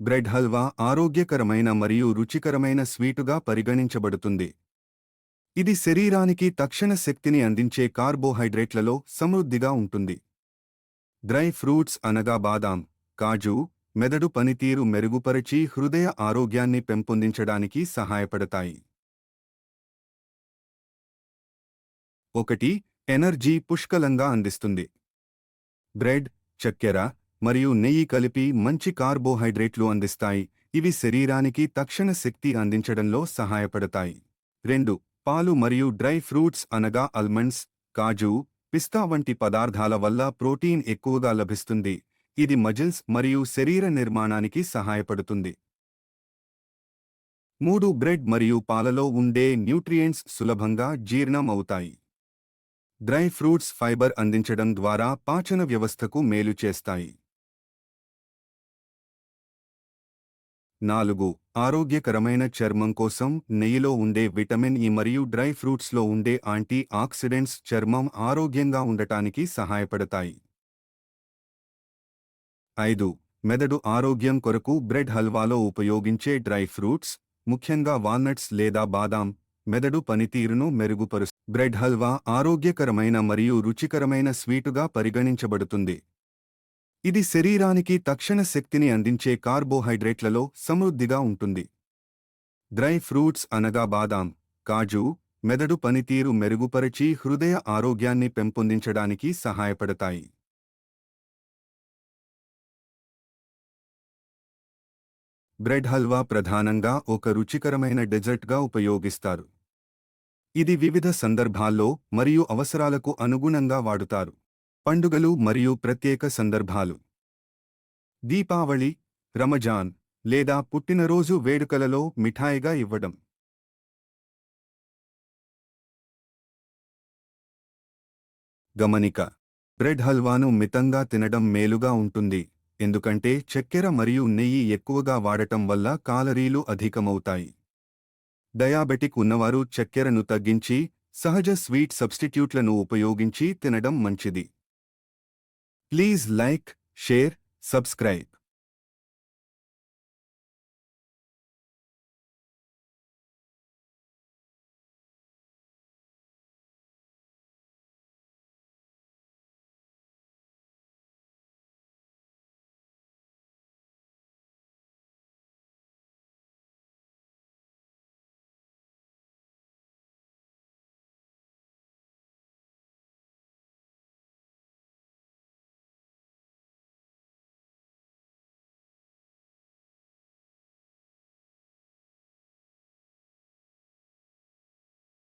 Bread halwa ఆరోగ్యకరమైన మరియు రుచికరమైన స్వీటుగా పరిగణించబడుతుంది. ఇది శరీరానికి తక్షణ శక్తిని అందించే కార్బోహైడ్రేట్లలో సమృద్ధిగా ఉంటుంది. డ్రై ఫ్రూట్స్ అనగా బాదాం కాజు మెదడు పనితీరు మెరుగుపరిచి హృదయ ఆరోగ్యాన్ని పెంపొందించడానికి సహాయపడతాయి. ఒకటి ఎనర్జీ పుష్కలంగా అందిస్తుంది. బ్రెడ్ చక్కెర మరియు నెయ్యి కలిపి మంచి కార్బోహైడ్రేట్లు అందిస్తాయి. ఇవి శరీరానికి తక్షణ శక్తి అందించడంలో సహాయపడతాయి. రెండు పాలు మరియు డ్రై ఫ్రూట్స్ అనగా అల్మండ్స్ కాజు పిస్తా వంటి పదార్థాల వల్ల ప్రోటీన్ ఎక్కువగా లభిస్తుంది. ఇది మజిల్స్ మరియు శరీర నిర్మాణానికి సహాయపడుతుంది. మూడు బ్రెడ్ మరియు పాలలో ఉండే న్యూట్రియంట్స్ సులభంగా జీర్ణం అవుతాయి. డ్రై ఫ్రూట్స్ ఫైబర్ అందించడం ద్వారా పాచన వ్యవస్థకు మేలు చేస్తాయి. నాలుగు ఆరోగ్యకరమైన చర్మం కోసం నెయ్యిలో ఉండే విటమిన్ ఇ మరియు డ్రై ఫ్రూట్స్లో ఉండే యాంటీ ఆక్సిడెంట్స్ చర్మం ఆరోగ్యంగా ఉండటానికి సహాయపడతాయి. ఐదు మెదడు ఆరోగ్యం కొరకు బ్రెడ్ హల్వాలో ఉపయోగించే డ్రై ఫ్రూట్స్ ముఖ్యంగా వాల్నట్స్ లేదా బాదాం మెదడు పనితీరును మెరుగుపరుస్తుంది. బ్రెడ్ హల్వా ఆరోగ్యకరమైన మరియు రుచికరమైన స్వీటుగా పరిగణించబడుతుంది. ఇది శరీరానికి తక్షణ శక్తిని అందించే కార్బోహైడ్రేట్లలో సమృద్ధిగా ఉంటుంది. డ్రై ఫ్రూట్స్ అనగా బాదాం కాజు మెదడు పనితీరు మెరుగుపరిచి హృదయ ఆరోగ్యాన్ని పెంపొందించడానికి సహాయపడతాయి. బ్రెడ్ హల్వా ప్రధానంగా ఒక రుచికరమైన డెజర్ట్గా ఉపయోగిస్తారు. ఇది వివిధ సందర్భాల్లో మరియు అవసరాలకు అనుగుణంగా వాడుతారు. పండుగలు మరియు ప్రత్యేక సందర్భాలు. దీపావళి రమజాన్ లేదా పుట్టినరోజు వేడుకలలో మిఠాయిగా ఇవ్వడం. గమనిక బ్రెడ్ హల్వాను మితంగా తినడం మేలుగా ఉంటుంది ఎందుకంటే చక్కెర మరియు నెయ్యి ఎక్కువగా వాడటం వల్ల కాలరీలు అధికమవుతాయి. డయాబెటిక్ ఉన్నవారు చక్కెరను తగ్గించి సహజ స్వీట్ సబ్స్టిట్యూట్లను ఉపయోగించి తినడం మంచిది. Please like share subscribe.